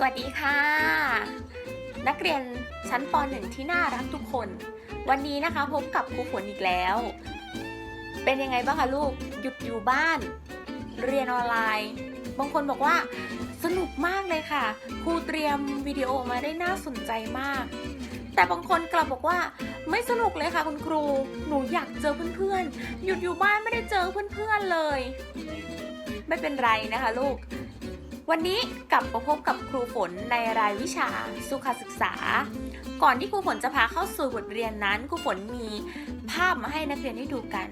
สวัสดีค่ะ นักเรียนชั้นป .1 ที่น่ารักทุกคน วันนี้นะคะพบกับครูฝนอีกแล้ว เป็นยังไงบ้างคะลูกหยุดอยู่บ้าน เรียนออนไลน์ บางคนบอกว่าสนุกมากเลยค่ะครูเตรียมวิดีโอมาได้น่าสนใจมาก แต่บางคนกลับบอกว่าไม่สนุกเลยค่ะคุณครู หนูอยากเจอเพื่อนๆ หยุดอยู่บ้านไม่ได้เจอเพื่อนๆเลย ไม่เป็นไรนะคะลูก วันนี้กลับมาพบกับครูฝนในรายวิชาสุขศึกษา ก่อนที่ครูฝนจะพาเข้าสู่บทเรียนนั้นครูฝนมีภาพมาให้นักเรียนได้ดูกัน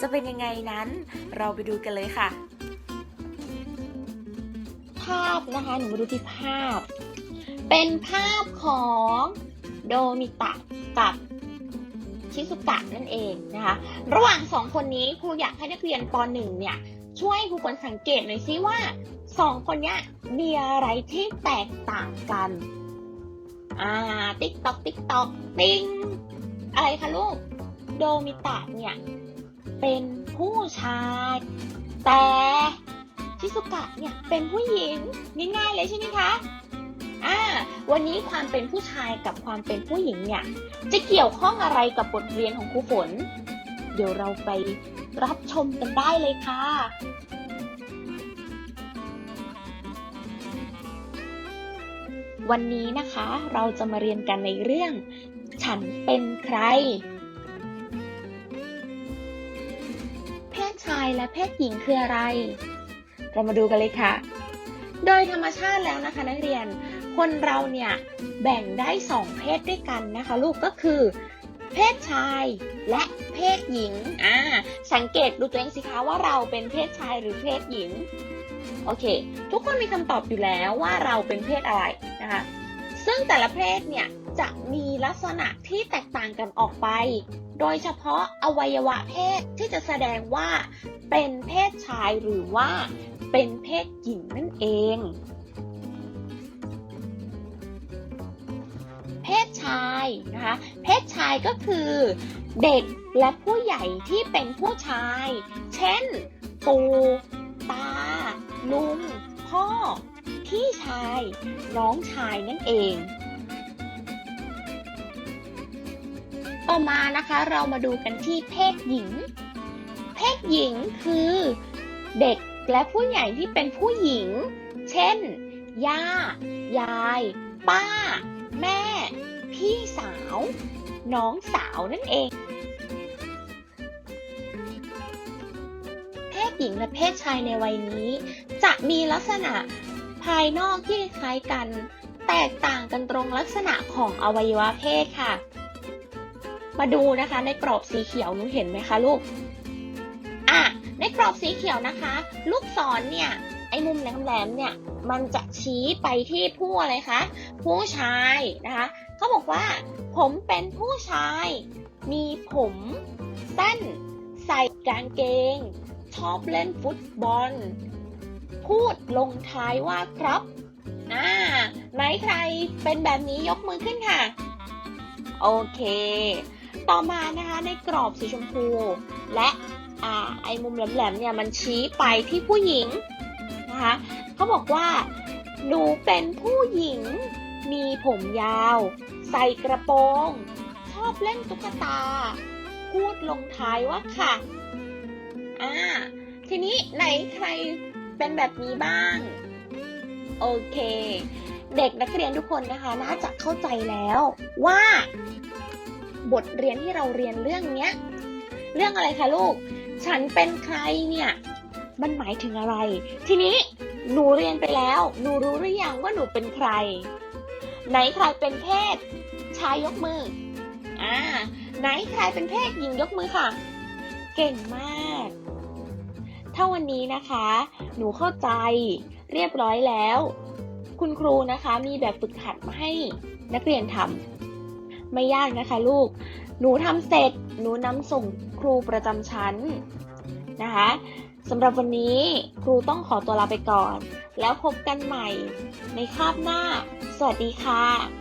จะเป็นยังไงนั้นเราไปดูกันเลยค่ะ ภาพนะคะหนูมาดูที่ภาพ เป็นภาพของโดมิตะกับชิสุกะนั่นเองนะคะ ระหว่างสองคนนี้ครูอยากให้นักเรียนป .1 เนี่ยช่วยครูฝนสังเกตหน่อยซิว่า สองคนเนี้ยมีอะไรที่แตกต่างกัน อ่า ติ๊กตอกติ๊กตอกติงอะไรคะลูก โดมิตะเนี่ย เป็นผู้ชาย แต่ชิสุกะเนี่ยเป็นผู้หญิงง่ายๆเลยใช่ไหมคะอ่าวันนี้ความเป็นผู้ชายกับความเป็นผู้หญิงเนี่ย จะเกี่ยวข้องอะไรกับบทเรียนของครูฝน เดี๋ยวเราไปรับชมกันได้เลยค่ะ วันนี้นะคะเราจะมาเรียนกันในเรื่อง ฉันเป็นใคร เพศชายและเพศหญิงคืออะไร เรามาดูกันเลยค่ะ โดยธรรมชาติแล้วนะคะ นักเรียน คนเราเนี่ยแบ่งได้สองเพศด้วยกันนะคะ ลูกก็คือ เพศชายและเพศหญิง อ่า สังเกตดูตัวเองสิคะว่าเราเป็นเพศชายหรือเพศหญิง โอเค ทุกคนมีคำตอบอยู่แล้วว่าเราเป็นเพศอะไรนะคะ ซึ่งแต่ละเพศเนี่ยจะมีลักษณะที่แตกต่างกันออกไป โดยเฉพาะอวัยวะเพศที่จะแสดงว่าเป็นเพศชายหรือว่าเป็นเพศหญิงนั่นเอง ศชายนะคะ เพศชายก็คือเด็กและผู้ใหญ่ที่เป็นผู้ชาย เช่น ปู่ตา ลุง พ่อ พี่ชาย น้องชายนั่นเอง ต่อมานะคะเรามาดูกันที่เพศหญิง เพศหญิงคือเด็กและผู้ใหญ่ที่เป็นผู้หญิง เช่น ย่า ยาย ป้า แม่ พี่สาว น้องสาวนั่นเอง เพศหญิงและเพศชายในวัยนี้ จะมีลักษณะภายนอกที่คล้ายกัน แตกต่างกันตรงลักษณะของอวัยวะเพศค่ะ มาดูนะคะในกรอบสีเขียวหนูเห็นไหมคะลูกอะในกรอบสีเขียวนะคะ ลูกศรเนี่ยไอ้มุมแหลมๆเนี่ยมันจะชี้ไปที่ผู้อะไรคะ ผู้ชายนะคะ เขาบอกว่า ผมเป็นผู้ชาย มีผมสั้น ใส่กางเกง ชอบเล่นฟุตบอล พูดลงท้ายว่าครับอ่าไหนใครเป็นแบบนี้ยกมือขึ้นค่ะ โอเค ต่อมานะคะในกรอบสีชมพู และอ่าไอ้มุมแหลมๆเนี่ยมันชี้ไปที่ผู้หญิงนะคะเขาบอกว่าหนูเป็นผู้หญิง มีผมยาว ใส่กระโปรง ชอบเล่นตุ๊กตา พูดลงท้ายว่าค่ะ อ่า ทีนี้ไหนใครเป็นแบบนี้บ้าง โอเค เด็กนักเรียนทุกคนนะคะน่าจะเข้าใจแล้วว่า บทเรียนที่เราเรียนเรื่องเนี้ย เรื่องอะไรคะลูก ฉันเป็นใครเนี่ย มันหมายถึงอะไร ทีนี้หนูเรียนไปแล้ว หนูรู้หรือยังว่าหนูเป็นใคร ไหนใครเป็นเพศชายยกมือ อ่า ไหนใครเป็นเพศหญิงยกมือค่ะ เก่งมาก ถ้าวันนี้นะคะ หนูเข้าใจเรียบร้อยแล้ว คุณครูนะคะมีแบบฝึกหัดมาให้นักเรียนทำไม่ยากนะคะลูก หนูทำเสร็จ หนูนำส่งครูประจำชั้นนะคะ สำหรับวันนี้ครูต้องขอตัวลาไปก่อน แล้วพบกันใหม่ในคาบหน้า สวัสดีค่ะ